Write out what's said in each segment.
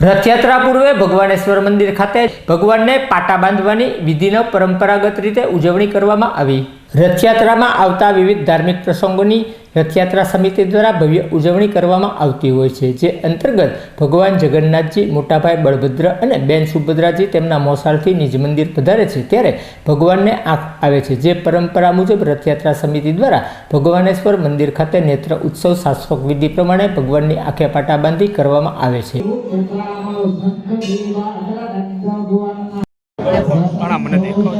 રથયાત્રા પૂર્વે ભગવાનેશ્વર મંદિર ખાતે ભગવાનને પાટા બાંધવાની વિધિનો પરંપરાગત રીતે ઉજવણી કરવામાં આવી. રથયાત્રામાં આવતા વિવિધ ધાર્મિક પ્રસંગોની રથયાત્રા સમિતિ દ્વારા ભવ્ય ઉજવણી કરવામાં આવતી હોય છે જે અંતર્ગત ભગવાન જગન્નાથજી મોટાભાઈ બળભદ્ર અને બેન સુભદ્રાજી તેમના મોસાળથી નિજ મંદિર પધારે છે ત્યારે ભગવાનને આંખ આવે છે જે પરંપરા મુજબ રથયાત્રા સમિતિ દ્વારા ભગવાનેશ્વર મંદિર ખાતે નેત્ર ઉત્સવ શાસ્ત્રોક વિધિ પ્રમાણે ભગવાનની આંખે પાટા બાંધી કરવામાં આવે છે પણ મને દેખાવ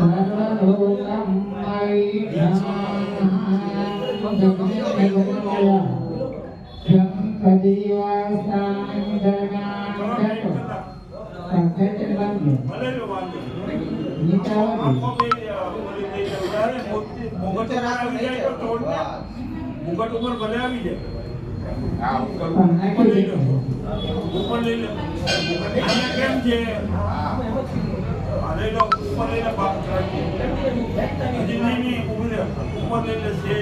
Sarva Lokam Mai મુગટ આવી જાય કેમ છે આ લો ઉપર લઈ લો બાપ નહીં નહીં ઉપર લઈ લે છે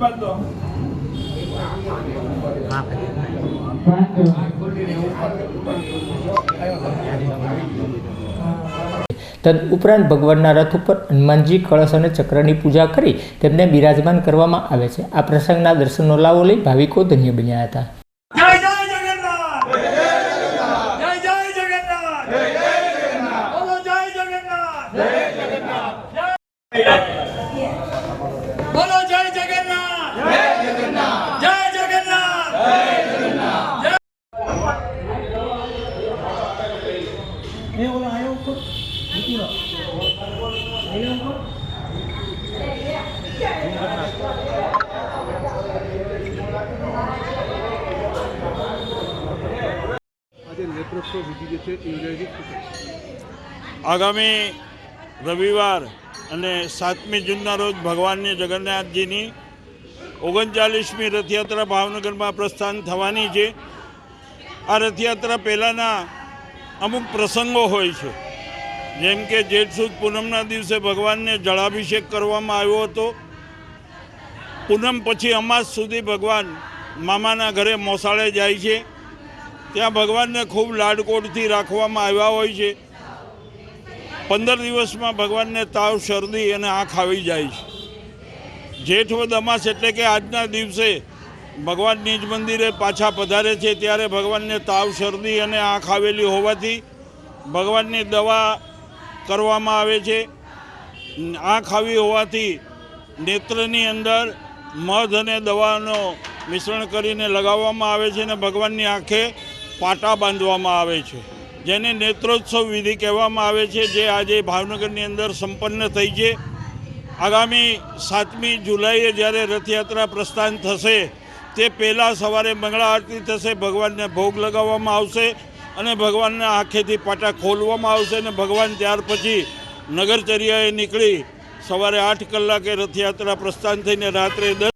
બાંધ તદ ઉપરાંત ભગવાનના રથ ઉપર હનુમાનજી કળશ અને ચક્રની પૂજા કરી તેમને બિરાજમાન કરવામાં આવે છે. આ પ્રસંગના દર્શનનો લાવો લઈ ભાવિકો ધન્ય બન્યા હતા. જય જય જગન્નાથ જય જય જગન્નાથ જય જય જગન્નાથ બોલો જય જગન્નાથ જય જગન્નાથ બોલો જય જગન્નાથ જય જગન્નાથ જય જગન્નાથ જય જગન્નાથ આજે નેત્રોત્સવ વિધિ જે છે એ યોજાઈ છે આગામી રવિવાર અને સાતમી જૂનના રોજ ભગવાનની જગન્નાથજીની ઓગણચાલીસમી રથયાત્રા ભાવનગરમાં પ્રસ્થાન થવાની છે. આ રથયાત્રા પહેલાંના અમુક પ્રસંગો હોય છે. જેમ કે જેઠ સુદ પૂનમના દિવસે ભગવાનને જળાભિષેક કરવામાં આવ્યો હતો. પૂનમ પછી અમાસ સુધી ભગવાન મામાના ઘરે મોસાળે જાય છે. ત્યાં ભગવાનને ખૂબ લાડકોડથી રાખવામાં આવ્યા હોય છે. પંદર દિવસમાં ભગવાનને તાવ, શરદી અને આંખ આવી જાય છે. જેઠ વદ અમાસ એટલે કે આજના દિવસે ભગવાન નિજ મંદિરે પાછા પધારે છે. ત્યારે ભગવાનને તાવ, શરદી અને આંખ આવેલી હોવાથી ભગવાનની દવા કરવામાં આવે છે. આંખ આવી હોવાથી નેત્રની અંદર મધ અને દવાનો મિશ્રણ કરીને લગાવવામાં આવે છે અને ભગવાનની આંખે પાટા બાંધવામાં આવે છે. જેને નેત્રોત્સવ વિધિ કહેવામાં આવે છે, જે આજે ભાવનગરની અંદર સંપન્ન થઈ છે. આગામી સાતમી જુલાઈએ જ્યારે રથયાત્રા પ્રસ્થાન થશે, તે પહેલાં સવારે મંગળા આરતી થશે, ભગવાનને ભોગ લગાવવામાં આવશે. અને ભગવાનના આંખેથી પાટા ખોલવામાં આવશે અને ભગવાન ત્યાર પછી નગરચર્યાએ નીકળી સવારે આઠ કલાકે રથયાત્રા પ્રસ્થાન થઈને રાત્રે દસ